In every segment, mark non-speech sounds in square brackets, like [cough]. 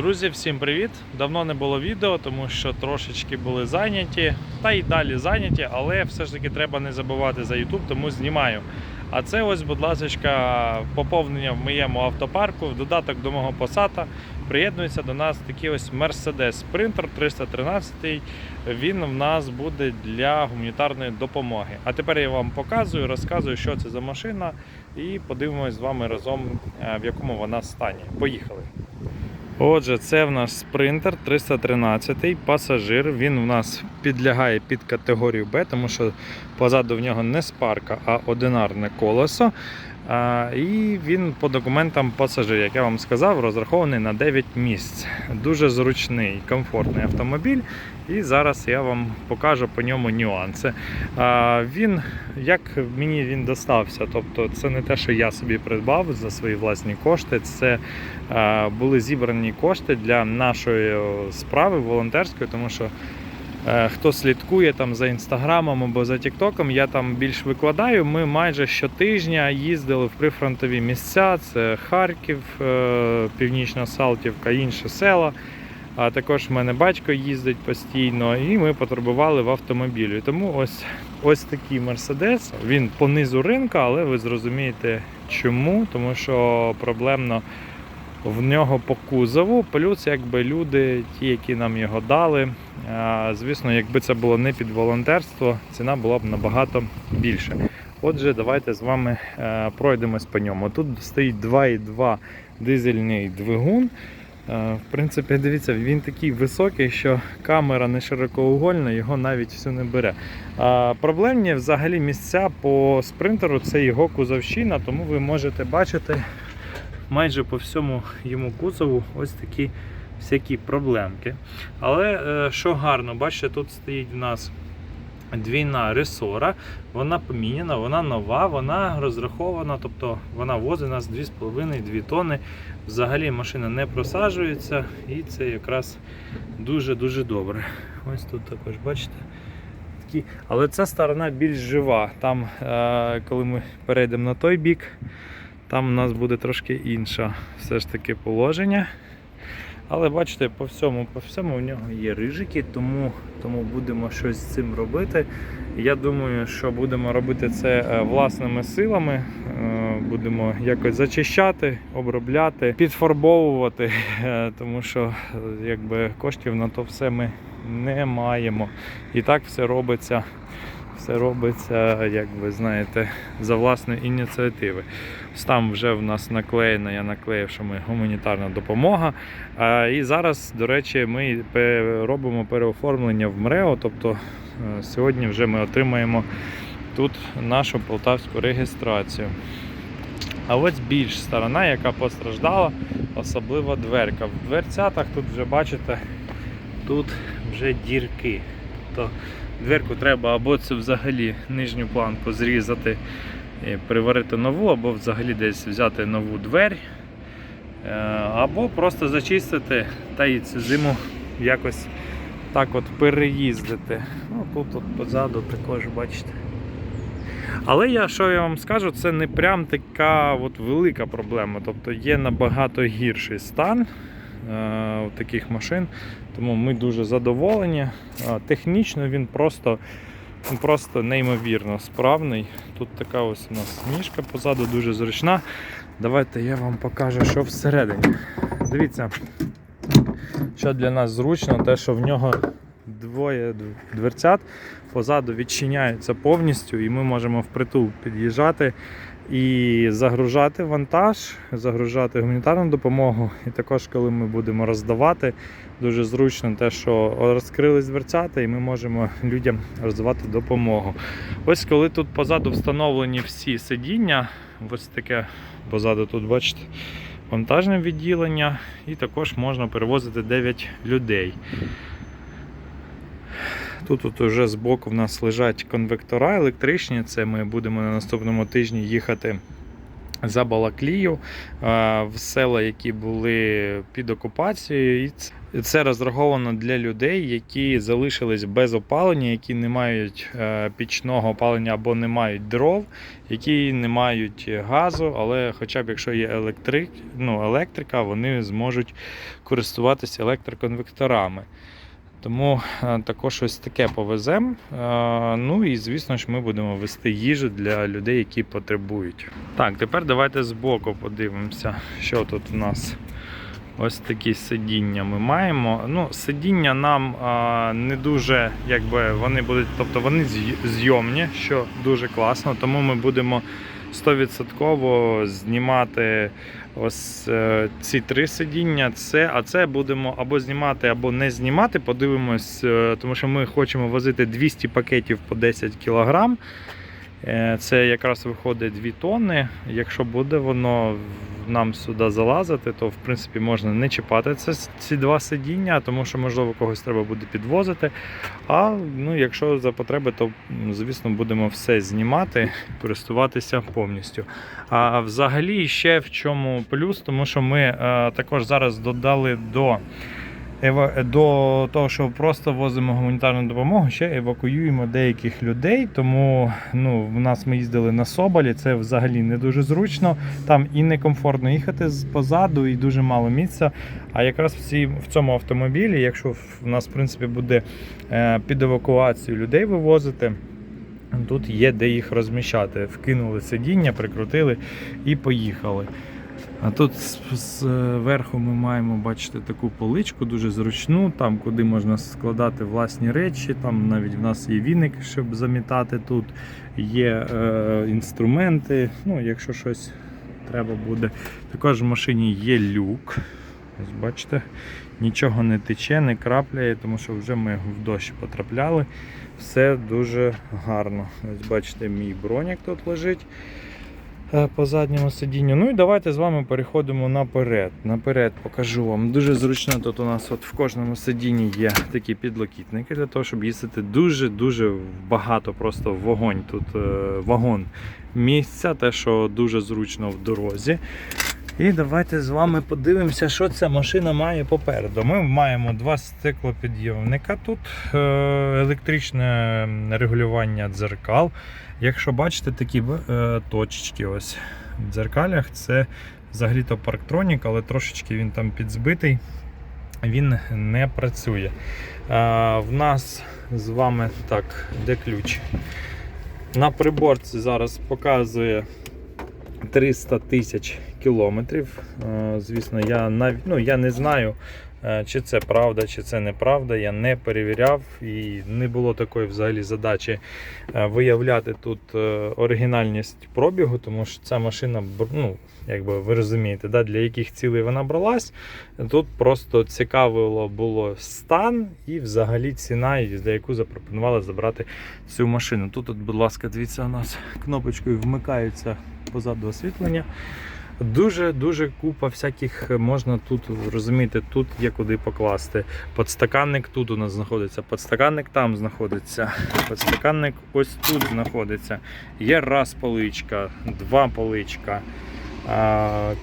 Друзі, всім привіт! Давно не було відео, тому що трошечки були зайняті, та й далі зайняті, але все ж таки треба не забувати за YouTube, тому знімаю. А це ось, будь ласка, поповнення в моєму автопарку, в додаток до мого посада приєднується до нас такий ось Mercedes Sprinter 313. Він в нас буде для гуманітарної допомоги. А тепер я вам показую, розказую, що це за машина, і подивимось з вами разом, е, в якому вона стані. Поїхали! Отже, це в нас спринтер 313 пасажир. Він в нас підлягає під категорію Б, тому що позаду в нього не спарка, а одинарне колесо. І він по документам пасажир, як я вам сказав, розрахований на 9 місць. Дуже зручний, комфортний автомобіль. І зараз я вам покажу по ньому нюанси. Він, як мені він достався, тобто це не те, що я собі придбав за свої власні кошти. Це були зібрані кошти для нашої справи волонтерської, тому що хто слідкує там за інстаграмом або за Тіктоком, я там більш викладаю. Ми майже щотижня їздили в прифронтові місця: це Харків, е, Північна Салтівка, інші села. А також в мене батько їздить постійно, і ми потребували в автомобілі. Тому ось ось такий Мерседес. Він по низу ринка, але ви зрозумієте чому, тому що проблемно в нього по кузову, плюс якби люди, ті, які нам його дали. Звісно, якби це було не під волонтерство, ціна була б набагато більше. Отже, давайте з вами е, пройдемось по ньому. Тут стоїть 2,2 дизельний двигун. Е, В принципі, дивіться, він такий високий, що камера не широкоугольна, його навіть всю не бере. А Проблемні взагалі місця по спринтеру це його кузовщина, тому ви можете бачити майже по всьому йому кузову ось такі всякі проблемки. Але е, що гарно, бачите, тут стоїть в нас двійна ресора, вона поміняна, вона нова, вона розрахована, тобто вона возить нас 2,5-2 тонни. Взагалі машина не просаджується і це якраз дуже-дуже добре. Ось тут також бачите. Такі. Але ця сторона більш жива. Там, е, коли ми перейдемо на той бік, там у нас буде трошки інше все ж таки положення. Але бачите, по всьому, по всьому в нього є рижики, тому, тому будемо щось з цим робити. Я думаю, що будемо робити це е, власними силами. Е, Будемо якось зачищати, обробляти, підфарбовувати, е, тому що якби коштів на то все ми не маємо. І так все робиться. Все робиться, як ви знаєте, за власної ініціативи. Там вже в нас наклеєно, я наклеїв, що ми гуманітарна допомога. І зараз, до речі, ми робимо переоформлення в МРЕО. Тобто е, сьогодні вже ми отримаємо тут нашу полтавську реєстрацію. А ось більш сторона, яка постраждала, особливо дверка. В дверцятах тут вже бачите, тут вже дірки. То дверку треба або це взагалі нижню планку зрізати приварити нову, або взагалі десь взяти нову двері, Е, або просто зачистити та і цю зиму якось так от переїздити. Ну, тут от позаду також бачите. Але я що я вам скажу, це не прям така от велика проблема. Тобто є набагато гірший стан е, у таких машин, тому ми дуже задоволені. Технічно він просто, він просто неймовірно справний. Тут така ось у нас ніжка позаду дуже зручна. Давайте я вам покажу, що всередині. Дивіться, що для нас зручно, те, що в нього двоє дверцят позаду відчиняються повністю, і ми можемо впритул під'їжджати і загружати вантаж, загружати гуманітарну допомогу. І також, коли ми будемо роздавати, дуже зручно те, що розкрились дверцята, і ми можемо людям роздавати допомогу. Ось коли тут позаду встановлені всі сидіння, ось таке позаду тут, бачите. Вантажне відділення, і також можна перевозити 9 людей. Тут от уже збоку в нас лежать конвектора електричні. Це ми будемо на наступному тижні їхати за Балаклію е, в села, які були під окупацією. І це розраховано для людей, які залишились без опалення, які не мають е, пічного опалення або не мають дров, які не мають газу, але хоча б якщо є електрик, ну, електрика, вони зможуть користуватися електроконвекторами. Тому е, також ось таке повеземо. Е, Ну і звісно ж, ми будемо вести їжу для людей, які потребують. Так, тепер давайте збоку подивимося, що тут у нас. Ось такі сидіння ми маємо. Ну, сидіння нам а, не дуже, якби вони будуть, тобто вони зйомні, що дуже класно, тому ми будемо 100% знімати ось е, ці три сидіння. Це, а це будемо або знімати, або не знімати. Подивимось, е, тому що ми хочемо возити 200 пакетів по 10 кг. Це якраз виходить 2 тонни. Якщо буде воно нам сюди залазити, то в принципі можна не чіпати це, ці два сидіння, тому що можливо когось треба буде підвозити. А ну, якщо за потреби, то звісно будемо все знімати, користуватися повністю. А взагалі ще в чому плюс, тому що ми е, також зараз додали до. До того, що просто возимо гуманітарну допомогу, ще евакуюємо деяких людей. Тому ну, в нас ми їздили на Соболі, це взагалі не дуже зручно. Там і некомфортно їхати позаду, і дуже мало місця. А якраз в, цій, в цьому автомобілі, якщо в нас в принципі буде е, під евакуацію людей вивозити. Тут є де їх розміщати. Вкинули сидіння, прикрутили і поїхали. А тут зверху ми маємо бачите таку поличку, дуже зручну, там куди можна складати власні речі. Там навіть в нас є віник, щоб замітати тут. Є е, інструменти. Ну, якщо щось треба буде. Також в машині є люк. Ось бачите, нічого не тече, не крапляє, тому що вже ми в дощ потрапляли. Все дуже гарно. Ось бачите, мій бронік тут лежить е, по задньому сидінню. Ну і давайте з вами переходимо наперед. Наперед покажу вам. Дуже зручно тут у нас от в кожному сидінні є такі підлокітники для того, щоб їздити дуже-дуже багато, просто вогонь. Тут е, вагон місця, те, що дуже зручно в дорозі. І давайте з вами подивимося, що ця машина має попереду. Ми маємо два стеклопідйомника тут, е, електричне регулювання дзеркал. Якщо бачите такі е, точечки ось в дзеркалях, це взагалі-то парктронік, але трошечки він там підзбитий, він не працює. Е, В нас з вами так, де ключ? На приборці зараз показує 300 тисяч кілометрів. Е, Звісно, я навіть ну, я не знаю, е, чи це правда, чи це неправда. Я не перевіряв і не було такої взагалі задачі е, виявляти тут оригінальність пробігу, тому що ця машина, ну, якби ви розумієте, да, для яких цілей вона бралась. Тут просто цікавило було стан і взагалі ціна, за яку запропонували забрати цю машину. Тут, от, будь ласка, дивіться, у нас кнопочкою вмикаються позаду освітлення. Дуже-дуже купа всяких можна тут розумієте, тут є куди покласти. Подстаканник тут у нас знаходиться, подстаканник там знаходиться, подстаканник ось тут знаходиться. Є раз поличка, два поличка.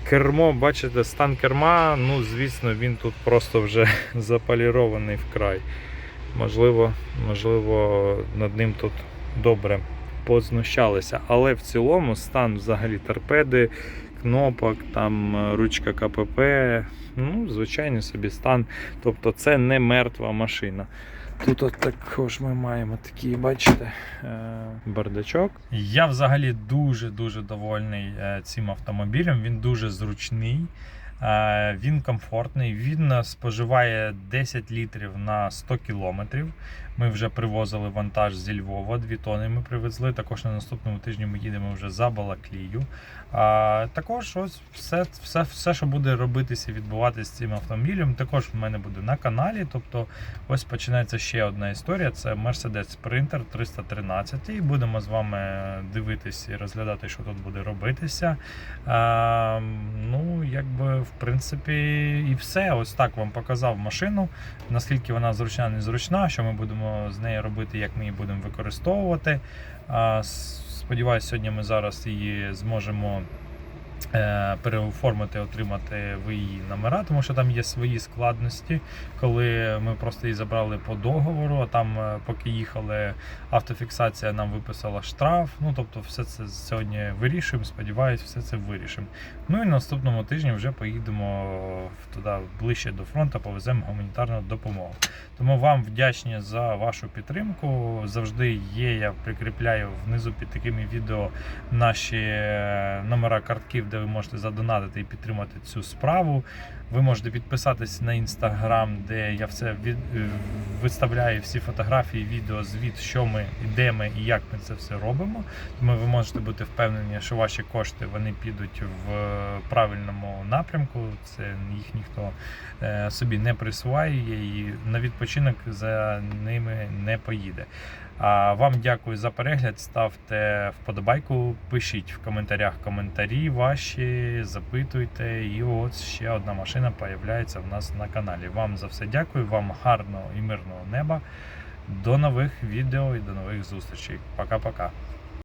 Кермо, бачите, стан керма, ну, звісно, він тут просто вже [laughs] заполірований вкрай. Можливо, можливо, над ним тут добре познущалися. Але в цілому стан взагалі торпеди, кнопок, там е, ручка КПП, ну, звичайний собі стан. Тобто це не мертва машина. Тут от також ми маємо такий, бачите, е, бардачок. Я взагалі дуже-дуже довольний е, цим автомобілем. Він дуже зручний. Він комфортний, він споживає 10 літрів на 100 кілометрів. Ми вже привозили вантаж зі Львова, 2 тони ми привезли. Також на наступному тижні ми їдемо вже за Балаклію. А, також ось все, все, все, що буде робитися, відбуватися з цим автомобілем, також в мене буде на каналі. Тобто, ось починається ще одна історія. Це Mercedes Sprinter 313. І будемо з вами дивитися і розглядати, що тут буде робитися. А, ну, якби, в принципі, і все. Ось так вам показав машину, наскільки вона зручна, незручна, що ми будемо з нею робити, як ми її будемо використовувати. Сподіваюсь, сьогодні ми зараз її зможемо переоформити, отримати ви її номера, тому що там є свої складності, коли ми просто її забрали по договору, а там, е, поки їхали, автофіксація нам виписала штраф. Ну тобто, все це сьогодні вирішуємо. Сподіваюсь, все це вирішимо. Ну і на наступному тижні вже поїдемо туди ближче до фронту, повеземо гуманітарну допомогу. Тому вам вдячні за вашу підтримку. Завжди є. Я прикріпляю внизу під такими відео наші е, номера картків, де ви можете задонатити і підтримати цю справу. Ви можете підписатись на інстаграм, де я все від, е, виставляю всі фотографії, відео, звіт, що ми, де ми і як ми це все робимо. Тому ви можете бути впевнені, що ваші кошти вони підуть в правильному напрямку. Це їх ніхто е, собі не присваює і на відпочинок за ними не поїде. А вам дякую за перегляд. Ставте вподобайку, пишіть в коментарях коментарі ваші, запитуйте. І от ще одна машина появляється в нас на каналі. Вам за все дякую, вам гарного і мирного неба. До нових відео і до нових зустрічей. Пока-пока.